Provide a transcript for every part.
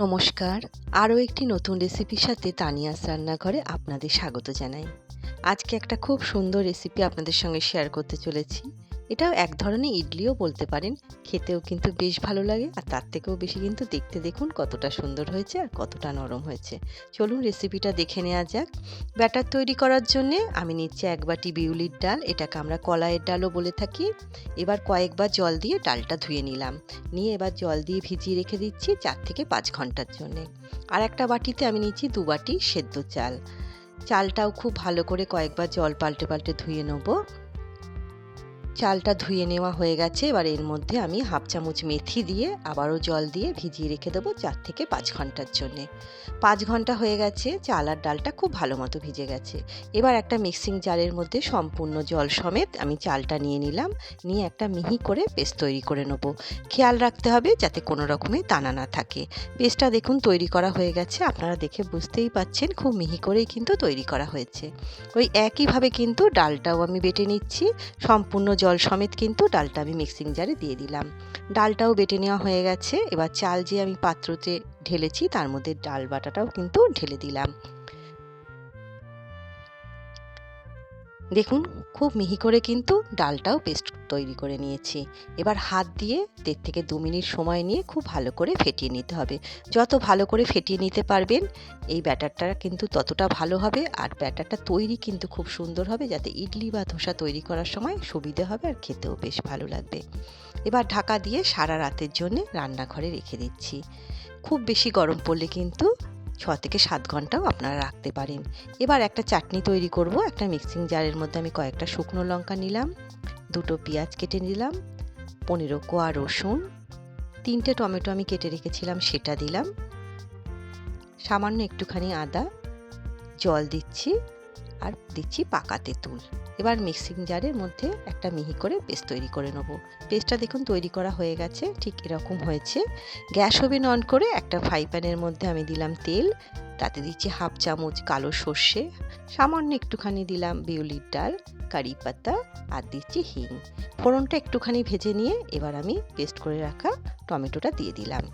নমস্কার। আরও একটি নতুন রেসিপির সাথে তানিয়াস রান্নাঘরে আপনাদের স্বাগত জানাই। আজকে একটা খুব সুন্দর রেসিপি আপনাদের সঙ্গে শেয়ার করতে চলেছি। এটাও এক ধরনের ইডলিও বলতে পারেন। খেতেও কিন্তু বেশ ভালো লাগে আর তার থেকেও বেশি কিন্তু দেখতে দেখুন কতটা সুন্দর হয়েছে আর কতটা নরম হয়েছে। চলুন রেসিপিটা দেখে নেওয়া যাক। ব্যাটার তৈরি করার জন্যে আমি নিচ্ছি এক বাটি বিউলির ডাল, এটাকে আমরা কলাইয়ের ডালও বলে থাকি। এবার কয়েকবার জল দিয়ে ডালটা ধুয়ে নিলাম। নিয়ে এবার জল দিয়ে ভিজিয়ে রেখে দিচ্ছি চার থেকে পাঁচ ঘণ্টার জন্যে। আর একটা বাটিতে আমি নিচ্ছি দু বাটি সেদ্ধ চাল। চালটাও খুব ভালো করে কয়েকবার জল পাল্টে পাল্টে ধুয়ে নেব। চালটা ধুয়ে নেওয়া হয়ে গেছে। এবার এর মধ্যে আমি হাফ চামচ মেথি দিয়ে আবারও জল দিয়ে ভিজিয়ে রেখে দেবো চার থেকে পাঁচ ঘণ্টার জন্যে। পাঁচ ঘণ্টা হয়ে গেছে, চাল আর ডালটা খুব ভালো মতো ভিজে গেছে। এবার একটা মিক্সিং জারের মধ্যে সম্পূর্ণ জল সমেত আমি চালটা নিয়ে নিলাম, নিয়ে একটা মিহি করে পেস্ট তৈরি করে নেব। খেয়াল রাখতে হবে যাতে কোনো রকমে দানা না থাকে। পেস্টটা দেখুন তৈরি করা হয়ে গেছে, আপনারা দেখে বুঝতেই পাচ্ছেন খুব মিহি করেই কিন্তু তৈরি করা হয়েছে। ওই একইভাবে কিন্তু ডালটাও আমি বেটে নিচ্ছি, সম্পূর্ণ জল সমেত কিন্তু ডালটা আমি মিক্সিং জারে দিয়ে দিলাম। ডালটাও বেটে নেওয়া হয়ে গেছে, এবার চাল যে আমি পাত্রতে ঢেলেছি, তার মধ্যে ডাল বাটাটাও কিন্তু ঢেলে দিলাম। দেখুন, খুব মিহি করে কিন্তু ডালটাও পেস্ট তৈরি করে নিয়েছি। এবার হাত দিয়ে দেড় থেকে দু মিনিট সময় নিয়ে খুব ভালো করে ফেটিয়ে নিতে হবে। যত ভালো করে ফেটিয়ে নিতে পারবেন, এই ব্যাটারটা কিন্তু ততটা ভালো হবে আর ব্যাটারটা তৈরি কিন্তু খুব সুন্দর হবে যাতে ইডলি বা ধোসা তৈরি করার সময় সুবিধে হবে আর খেতেও বেশ ভালো লাগবে। এবার ঢাকা দিয়ে সারা রাতের জন্য রান্নাঘরে রেখে দিচ্ছি। খুব বেশি গরম পড়লে কিন্তু ছ থেকে সাত ঘন্টাও আপনারা রাখতে পারেন। এবার একটা চাটনি তৈরি করব, একটা মিক্সিং জারের মধ্যে আমি কয়েকটা শুকনো লঙ্কা নিলাম, দুটো পেঁয়াজ কেটে নিলাম, পনেরো কোয়া রসুন, তিনটে টমেটো আমি কেটে রেখেছিলাম, সেটা দিলাম। সামান্য একটুখানি আদা, জল দিচ্ছি, আর দিচ্ছি পাকা তেঁতুল। এবার মিক্সিং জারের মধ্যে একটা মিহি করে পেস্ট তৈরি করে নেব। পেস্টটা দেখুন তৈরি করা হয়ে গেছে, ঠিক এরকম হয়েছে। গ্যাস ওভেন অন করে একটা ফ্রাই প্যানের মধ্যে আমি দিলাম তেল, তাতে দিচ্ছি হাফ চামচ কালো সর্ষে, সামান্য একটুখানি দিলাম বিউলির ডাল, কারি পাতা, আর দিচ্ছি হিং। ফোড়নটা একটুখানি ভেজে নিয়ে এবার আমি পেস্ট করে রাখা টমেটোটা দিয়ে দিলাম।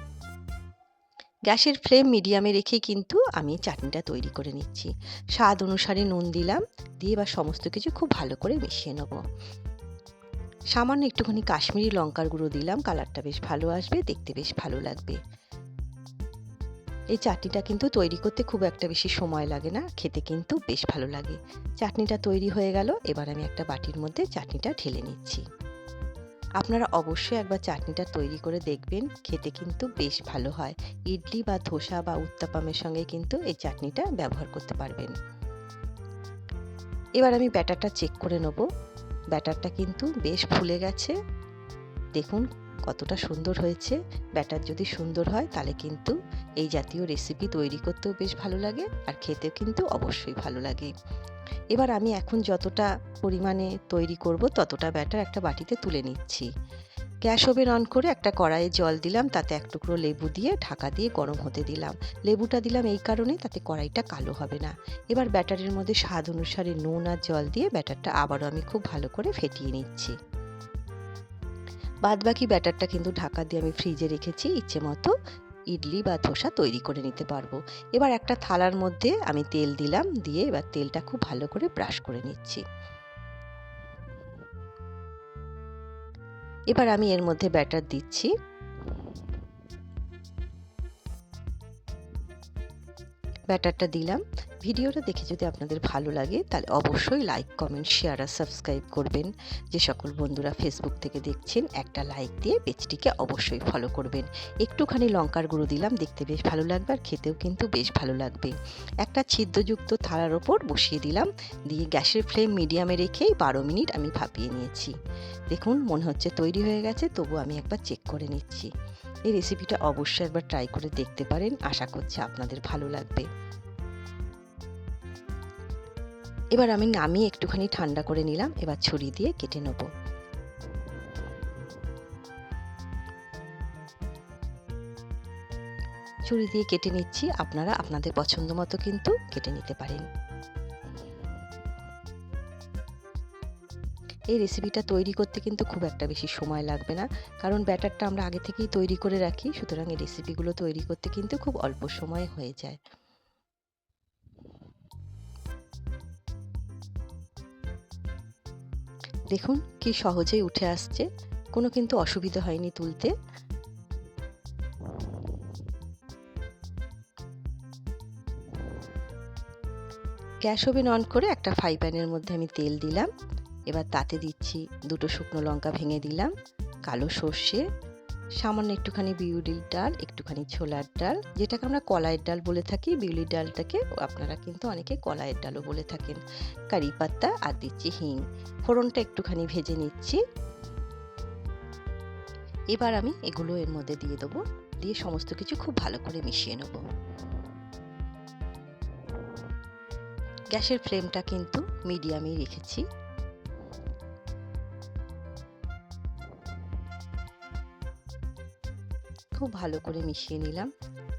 গ্যাসের ফ্লেম মিডিয়ামে রেখে কিন্তু আমি চাটনিটা তৈরি করে নিচ্ছি। স্বাদ অনুসারে নুন দিলাম, দিয়ে এবার সমস্ত কিছু খুব ভালো করে মিশিয়ে নেব। সামান্য একটুখানি কাশ্মীরি লঙ্কার গুঁড়ো দিলাম, কালারটা বেশ ভালো আসবে, দেখতে বেশ ভালো লাগবে। এই চাটনিটা কিন্তু তৈরি করতে খুব একটা বেশি সময় লাগে না, খেতে কিন্তু বেশ ভালো লাগে। চাটনিটা তৈরি হয়ে গেল, এবার আমি একটা বাটির মধ্যে চাটনিটা ঢেলে নিচ্ছি। আপনারা অবশ্যই একবার চাটনিটা তৈরি করে দেখবেন, খেতে কিন্তু বেশ ভালো হয়। ইডলি বা ধোসা বা উত্তাপামের সঙ্গে কিন্তু এই চাটনিটা ব্যবহার করতে পারবেন। এবার আমি ব্যাটারটা চেক করে নেব। ব্যাটারটা কিন্তু বেশ ফুলে গেছে। দেখুন কতটা সুন্দর হয়েছে, ব্যাটার যদি সুন্দর হয় তাহলে কিন্তু এই জাতীয় রেসিপি তৈরি করতেও বেশ ভালো লাগে আর খেতেও কিন্তু অবশ্যই ভালো লাগে। এবার আমি এখন যতটা পরিমাণে তৈরি করব ততটা ব্যাটার একটা বাটিতে তুলে নিচ্ছি। গ্যাস ওভেন অন করে একটা কড়াইয়ে জল দিলাম, তাতে এক টুকরো লেবু দিয়ে ঢাকা দিয়ে গরম হতে দিলাম। লেবুটা দিলাম এই কারণে তাতে কড়াইটা কালো হবে না। এবার ব্যাটারের মধ্যে স্বাদ অনুসারে নুন আর জল দিয়ে ব্যাটারটা আবারও আমি খুব ভালো করে ফেটিয়ে নিচ্ছি। বাদ বাকি ব্যাটারটা কিন্তু ঢাকা দিয়ে আমি ফ্রিজে রেখেছি, ইচ্ছে মতো ইডলি বা ধোসা তৈরি করে নিতে পারব। এবার একটা থালার মধ্যে আমি তেল দিলাম, দিয়ে এবার তেলটা খুব ভালো করে ব্রাশ করে নিচ্ছি। এবার আমি এর মধ্যে ব্যাটার দিচ্ছি। ব্যাটারটা দিলাম। ভিডিওটা দেখে যদি আপনাদের ভালো লাগে, তাহলে অবশ্যই লাইক কমেন্ট শেয়ার আর সাবস্ক্রাইব করবেন। যে সকল বন্ধুরা ফেসবুক থেকে দেখছেন, একটা লাইক দিয়ে পেজটিকে অবশ্যই ফলো করবেন। একটুখানি লঙ্কার গুঁড়ো দিলাম, দেখতে বেশ ভালো লাগবে আর খেতেও কিন্তু বেশ ভালো লাগবে। একটা ছিদ্রযুক্ত থালার ওপর বসিয়ে দিলাম, দিয়ে গ্যাসের ফ্লেম মিডিয়ামে রেখেই বারো মিনিট আমি ভাপিয়ে নিয়েছি। দেখুন, মনে হচ্ছে তৈরি হয়ে গেছে তবু আমি একবার চেক করে নিচ্ছি। এই রেসিপিটা অবশ্যই একবার ট্রাই করে দেখতে পারেন। আশা করছি আপনাদের ভালো লাগবে। এবার আমি নামিয়ে একটুখানি ঠান্ডা করে নিলাম। এবার ছুরি দিয়ে কেটে নেব। ছুরি দিয়ে কেটে নিচ্ছি। আপনারা আপনাদের পছন্দ মতো কিন্তু কেটে নিতে পারেন। এই রেসিপিটা তৈরি করতে কিন্তু খুব একটা বেশি সময় লাগবে না। কারণ ব্যাটারটা আমরা আগে থেকেই তৈরি করে রাখি, সুতরাং এই রেসিপিগুলো তৈরি করতে কিন্তু খুব অল্প সময় হয়ে যায়। দেখুন কি সহজেই উঠে আসছে, কোনো কিন্তু অসুবিধা হয়নি তুলতে। গ্যাস ওভেন অন করে একটা ফ্রাই প্যানের মধ্যে আমি তেল দিলাম। এবার তাতে দিচ্ছি দুটো শুকনো লঙ্কা ভেঙে দিলাম, কালো সর্ষে, সামান্য একটুখানি বিউলির ডাল, একটুখানি ছোলার ডাল, যেটাকে আমরা কলাইয়ের ডাল বলে থাকি। বিউলির ডালটাকে আপনারা কিন্তু অনেকে কলাইয়ের ডালও বলে থাকেন। কারি পাত্তা আর দিচ্ছি হিং। ফোড়নটা একটুখানি ভেজে নিচ্ছি। এবার আমি এগুলো এর মধ্যে দিয়ে দেবো। দিয়ে সমস্ত কিছু খুব ভালো করে মিশিয়ে নেব। গ্যাসের ফ্লেমটা কিন্তু মিডিয়ামেই রেখেছি। খুব ভালো করে মিশিয়ে নিলাম।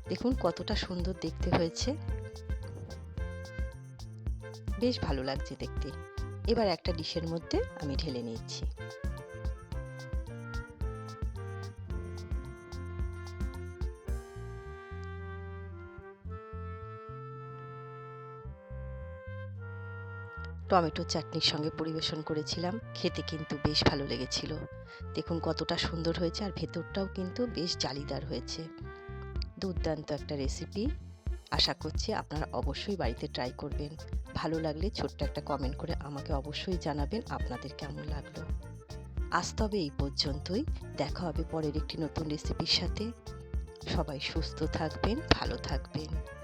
দেখুন কতটা সুন্দর দেখতে হয়েছে। বেশ ভালো লাগছে দেখতে। এবার একটা ডিশের মধ্যে আমি ঢেলে নিচ্ছি। টমেটো চাটনির সঙ্গে পরিবেশন করেছিলাম। খেতে কিন্তু বেশ ভালো লেগেছিল। দেখুন কতটা সুন্দর হয়েছে আর ভেতরটাও কিন্তু বেশ জালিদার হয়েছে। দুর্দান্ত একটা রেসিপি আশা করছি আপনারা অবশ্যই বাড়িতে ট্রাই করবেন। ভালো লাগলে ছোট্ট একটা কমেন্ট করে আমাকে অবশ্যই জানাবেন আপনাদের কেমন লাগল। আজ তবে এই পর্যন্তই। দেখা হবে পরের একটি নতুন রেসিপির সাথে। সবাই সুস্থ থাকবেন, ভালো থাকবেন।